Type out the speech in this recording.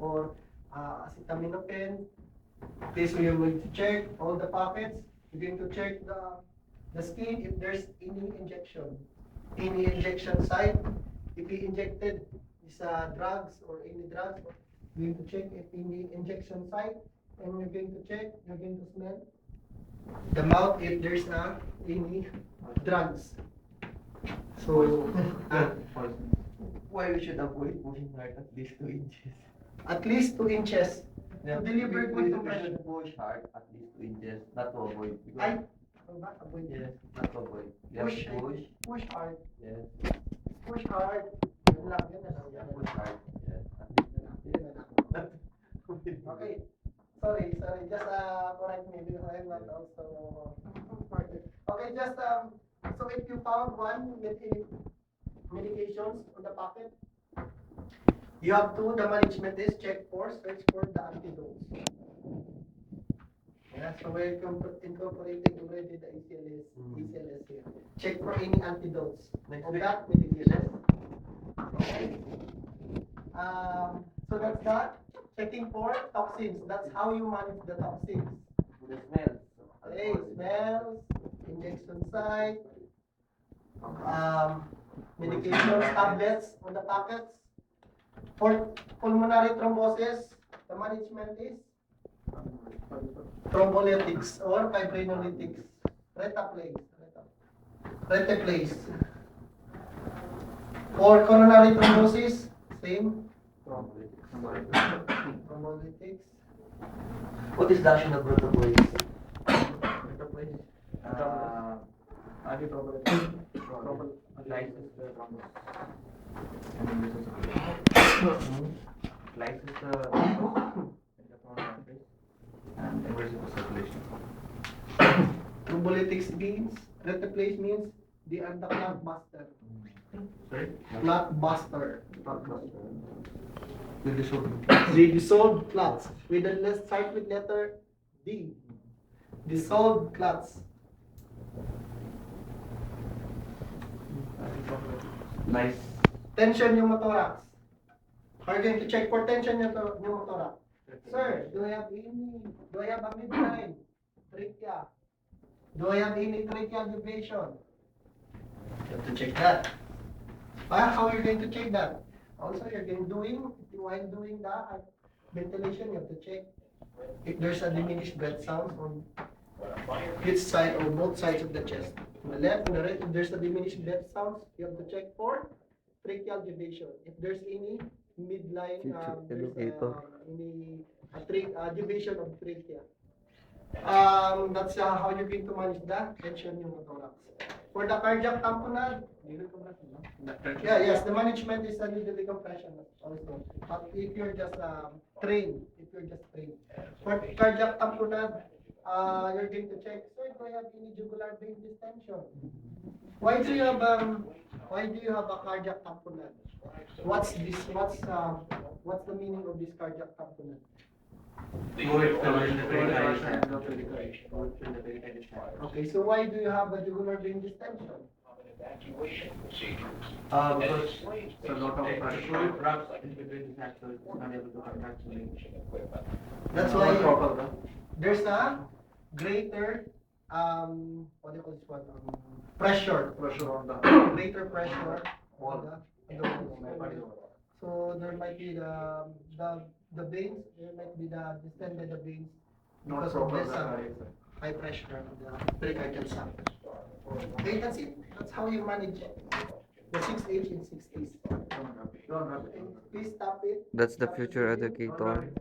or uh, acetaminophen. You're going to check all the pockets. You're going to check the the skin if there's any injection, any injection site. If he injected is uh, drugs or any drugs, you're going to check if any injection site, and you're going to check. You're going to smell the mouth if there's uh, any drugs. So uh, Why we should avoid pushing hard at least two inches? At least two inches to deliver good compression. push hard at least two inches, not to avoid. Because, Ay, ano ba? Avoid. Yes, not to avoid. You have Push, to push. Push hard. Yes. Push hard. Yun lang, yun na lang. Yeah, yun push hard. Yes. At least Yun na lang. Okay. Sorry, sorry. Just uh, correct me because I'm not also perfect. Okay, just um. So if you found one with medications on the pocket, you have to. The management is check for search for the antidotes. Yeah, so we're incorporating already the ACLS. ACLS here. Check for any antidotes Next of week. that medication. Okay. Um, so that's that. Checking for toxins. That's how you manage the toxins. The smells. Okay, smells, injection site, um, medications, tablets on the packets. For pulmonary thrombosis, the management is thrombolytics or fibrinolytics. Retaplase. Retaplase. For coronary thrombosis, same. Thrombolytics. What is the action of protocols? Retaplase. Uh, license the license the and emergency circulation. Thrombolytics means, retaplase means they are the clot buster. Sorry? Clot buster. Will dissolve. They dissolve clots. With the let's start with letter D. Dissolved clots. Nice. Tension pneumothorax. Are going to check for tension pneumo- pneumothorax. Sir, do I have any, do I have a midline? Trachea. Do I have any tracheal deviation? You have to check that. Ah, how are you going to check that? Also, you're going doing, while doing the uh, ventilation, you have to check if there's a diminished breath sound on each side or both sides of the chest. On the left and the right, if there's a diminished breath sounds, you have to check for tracheal deviation. If there's any midline, um, there's educator. uh, any a tra- uh, deviation of trachea. Um, that's uh, how you're going to manage the tension pneumothorax. For the cardiac tamponade, yeah, yes, the management is a needle decompression also. But if you're just um, trained, if you're just trained. For cardiac tamponade, uh, you're going to check, sir, do I have any jugular vein distension? Why do you have um, why do you have a cardiac tamponade? What's this? What's um, what's the meaning of this cardiac tamponade? Okay, so why do you have a jugular vein distension? Uh, because a lot of pressure drugs in between the factors is unable to contact the link. That's Uh, why proper, there's a greater um what do you call this one um, pressure pressure on the greater pressure on the, on the wall. so there might be the the the veins there might be the distended the veins because of proper. this uh, high pressure on the pericardial sac okay that's it that's how you manage the 6H in 6 days Don't have it. Don't have it. okay, please stop it That's the future video. educator.